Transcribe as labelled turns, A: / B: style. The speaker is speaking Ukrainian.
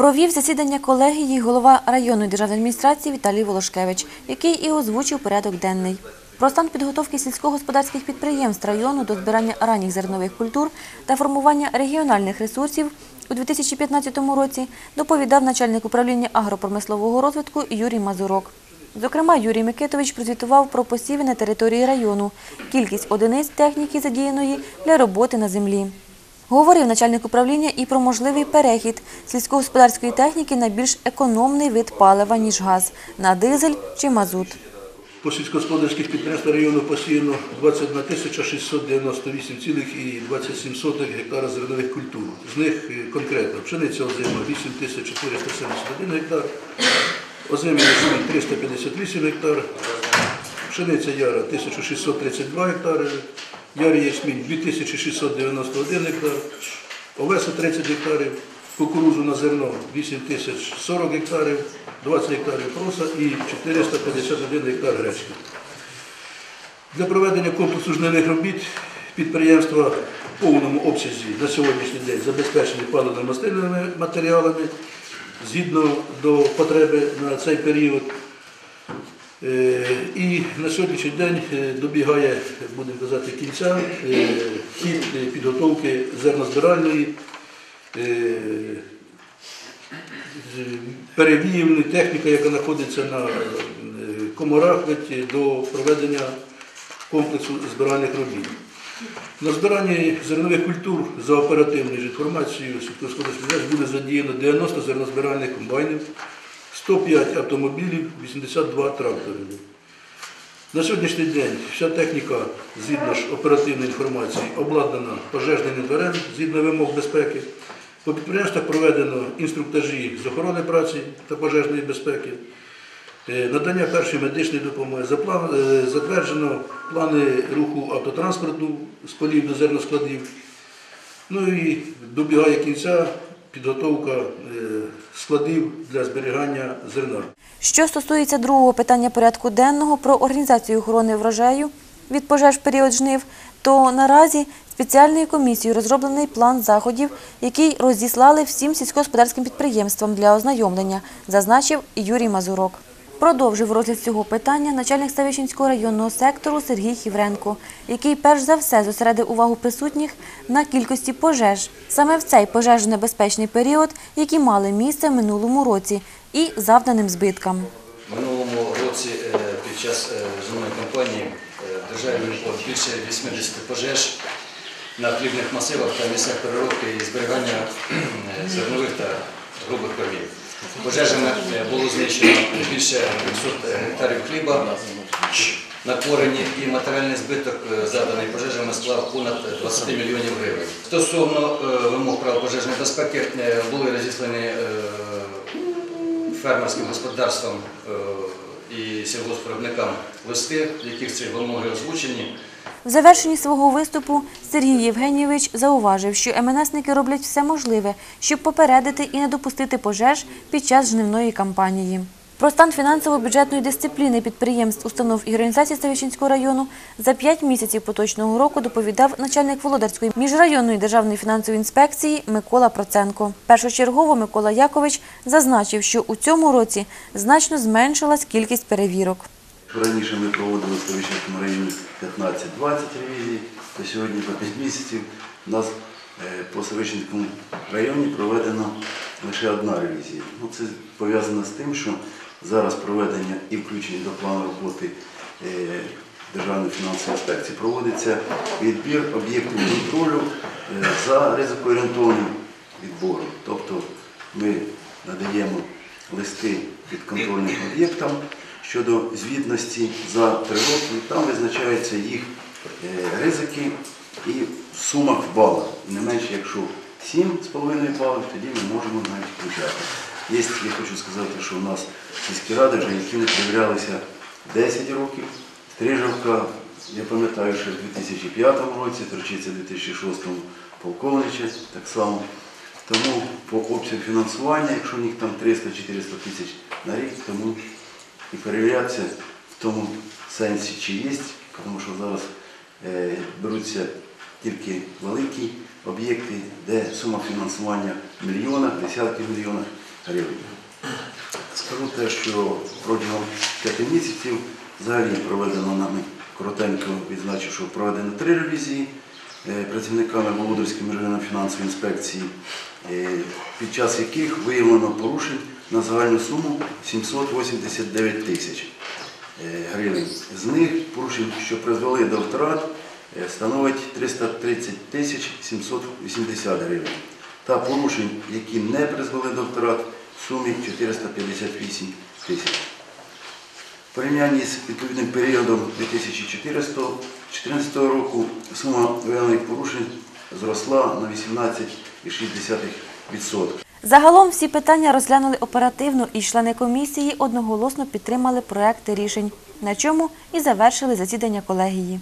A: Провів засідання колегії голова районної державної адміністрації Віталій Волошкевич, який і озвучив порядок денний. Про стан підготовки сільськогосподарських підприємств району до збирання ранніх зернових культур та формування регіональних ресурсів у 2015 році доповідав начальник управління агропромислового розвитку Юрій Мазурок. Зокрема, Юрій Микитович прозвітував про посіви на території району, кількість одиниць техніки задіяної для роботи на землі. Говорив начальник управління і про можливий перехід сільськогосподарської техніки на більш економний вид палива, ніж газ – на дизель чи мазут.
B: По сільськогосподарських підприємствах району посіяно 21 тисяча 698,27 гектара зернових культур. З них е, конкретно пшениця озима 8 471 гектар, озимий 358 гектар, пшениця яра 1632 гектари, ярий ячмінь 2691 гектар, овеса 30 гектарів, кукурузу на зерно 8 тисяч 40 гектарів, 20 гектарів проса і 451 гектар гречки. Для проведення комплексу жнивих робіт підприємства в повному обсязі на сьогоднішній день забезпечені паливно-мастильними матеріалами згідно до потреби на цей період. Е, І на сьогоднішній день е, добігає, будемо казати, кінця е, хід підготовки зернозбиральної, з- техніки, яка знаходиться на коморах до проведення комплексу збиральних робіт. На збиранні зернових культур за оперативною інформацією сільськогосподарських буде задіяно 90 зернозбиральних комбайнів, 105 автомобілів, 82 трактори. На сьогоднішній день вся техніка, згідно ж оперативної інформації, обладнана пожежним інвентарем, згідно вимог безпеки. По підприємствах проведено інструктажі з охорони праці та пожежної безпеки. Е, Надання першої медичної допомоги е, затверджено плани руху автотранспорту з полів до зерноскладів. Ну і добігає кінця підготовка е, складів для зберігання зерна.
A: Що стосується другого питання порядку денного про організацію охорони врожаю від пожеж в період жнив, то наразі спеціальною комісією розроблений план заходів, який розіслали всім сільськогосподарським підприємствам для ознайомлення, зазначив Юрій Мазурок. Продовжив розгляд цього питання начальник Ставищенського районного сектору Сергій Хівренко, який перш за все зосередив увагу присутніх на кількості пожеж. Саме в цей пожежонебезпечний період, які мали місце в минулому році, і завданим збиткам.
C: Минулому році е, під час е, кампанії е, державі виникло більше 80 пожеж на хлібних масивах та місцях переробки і зберігання зернових та грубих кормів. Пожежами було знищено більше 200 гектарів хліба на корені і матеріальний збиток е, заданий пожежами склав понад 20 мільйонів гривень. Стосовно е, вимог правопожежної безпеки е, були розіслані фермерським господарствам е, і сільгоспвиробникам листи, в яких ці вимоги озвучені.
A: В завершенні свого виступу Сергій Євгенійович зауважив, що МНСники роблять все можливе, щоб попередити і не допустити пожеж під час жнивної кампанії. Про стан фінансово-бюджетної дисципліни підприємств, установ і організацій Ставищенського району за п'ять місяців поточного року доповідав начальник Володарської міжрайонної державної фінансової інспекції Микола Проценко. Першочергово Микола Якович зазначив, що у цьому році значно зменшилась кількість перевірок.
D: Раніше ми проводили в Ставищенському районі 15-20 ревізій, то сьогодні по 5 місяців у нас е, по Ставищенському районі проведено лише одна ревізія. Ну, це пов'язано з тим, що зараз проведення і включення до плану роботи е, Державної фінансової інспекції проводиться відбір об'єктів контролю е, за ризикоорієнтовним відбором. Тобто ми надаємо листи підконтрольним об'єктам щодо звітності за три роки. Там визначаються їх е, ризики і в сумах в балах. Не менше, якщо 7,5 балів, тоді ми можемо навіть включати. Є, я хочу сказати, що у нас сільські ради вже, які не перевірялися 10 років. Стрижавка, я пам'ятаю, що в 2005 році, Торчиця в 2006 полковниче так само. Тому по обсягу фінансування, якщо у них там 300-400 тисяч на рік, тому і перевірятися в тому сенсі, чи є, тому що зараз е, беруться тільки великі об'єкти, де сума фінансування в мільйонах, десятки мільйонах, гривень. Скажу те, що протягом п'яти місяців взагалі проведено нами коротенько відзначив, що проведено три ревізії е, працівниками Володарської районної фінансової інспекції, е, під час яких виявлено порушень на загальну суму 789 тисяч е, гривень. З них порушень, що призвели до втрат, е, становить 330 тисяч 780 гривень. Та порушень, які не призвели до втрат, в сумі 458 тисяч. В порівнянні з відповідним періодом 2014 року сума виявлених порушень зросла на 18,6%.
A: Загалом всі питання розглянули оперативно і члени комісії одноголосно підтримали проекти рішень, на чому і завершили засідання колегії.